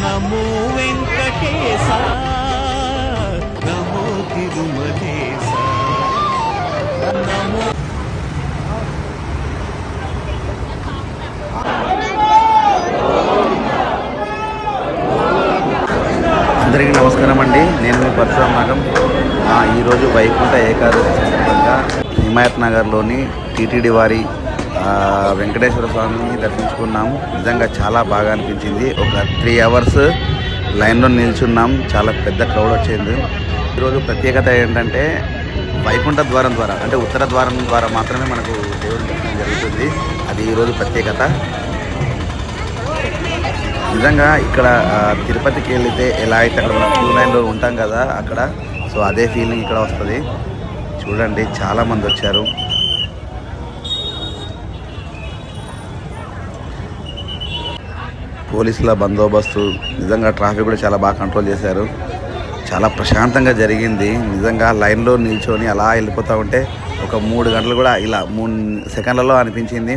నమో వెంకటేశ. నమో తిరుమలేశ. నమో అందరికీ నమస్కారం అండి. నేను మీ పరశురామ్ నాగం. ఈరోజు వైకుంఠ ఏకాదశి సందర్భంగా హిమాయత్ నగర్లోని టీటీడీ వారి వెంకటేశ్వర స్వామిని దర్శించుకున్నాము. నిజంగా చాలా బాగా అనిపించింది. ఒక త్రీ అవర్స్ లైన్లో నిల్చున్నాం. చాలా పెద్ద క్రౌడ్ వచ్చింది. ఈరోజు ప్రత్యేకత ఏంటంటే వైకుంఠ ద్వారం ద్వారా అంటే ఉత్తర ద్వారం ద్వారా మాత్రమే మనకు దేవుడి దర్శనం జరుగుతుంది. అది ఈరోజు ప్రత్యేకత. నిజంగా ఇక్కడ తిరుపతికి వెళితే ఎలా అయితే అక్కడ మనం క్యూ లైన్లో ఉంటాం కదా అక్కడ సో అదే ఫీలింగ్ ఇక్కడ వస్తుంది. చూడండి చాలా మంది వచ్చారు. పోలీసుల బందోబస్తు నిజంగా ట్రాఫిక్ కూడా చాలా బాగా కంట్రోల్ చేశారు. చాలా ప్రశాంతంగా జరిగింది. నిజంగా లైన్లో నిల్చొని అలా వెళ్ళిపోతూ ఉంటే ఒక మూడు గంటలు కూడా ఇలా మూడు సెకండ్లలో అనిపించింది.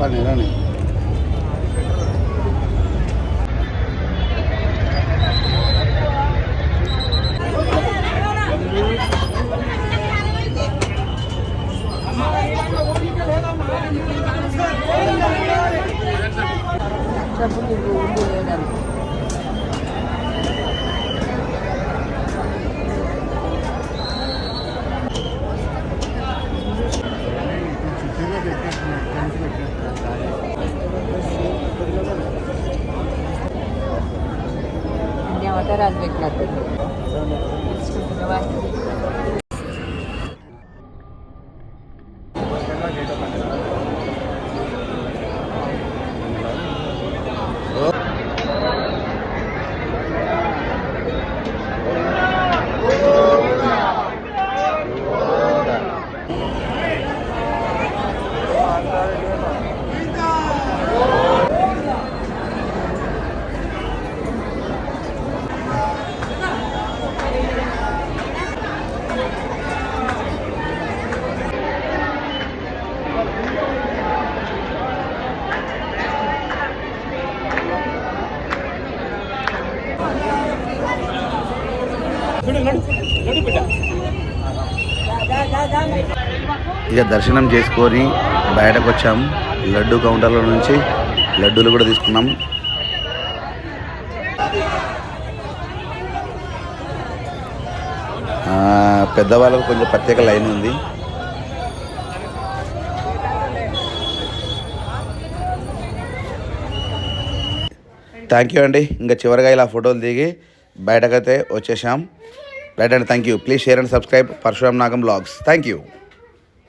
பண்ணி தானே Thank you. न्यावटा राजवेकनाथ ఇక దర్శనం చేసుకొని బయటకు వచ్చాము లడ్డు కౌంటర్ల నుంచి లడ్డూలు కూడా తీసుకున్నాం. పెద్దవాళ్ళకు కొంచెం ప్రత్యేక లైన్ ఉంది. థ్యాంక్ యూ అండి. ఇంకా చివరిగా ఇలా ఫోటోలు దిగి బయటకైతే వచ్చేసాం right and thank you please share and subscribe Parashuram Nagam blogs thank you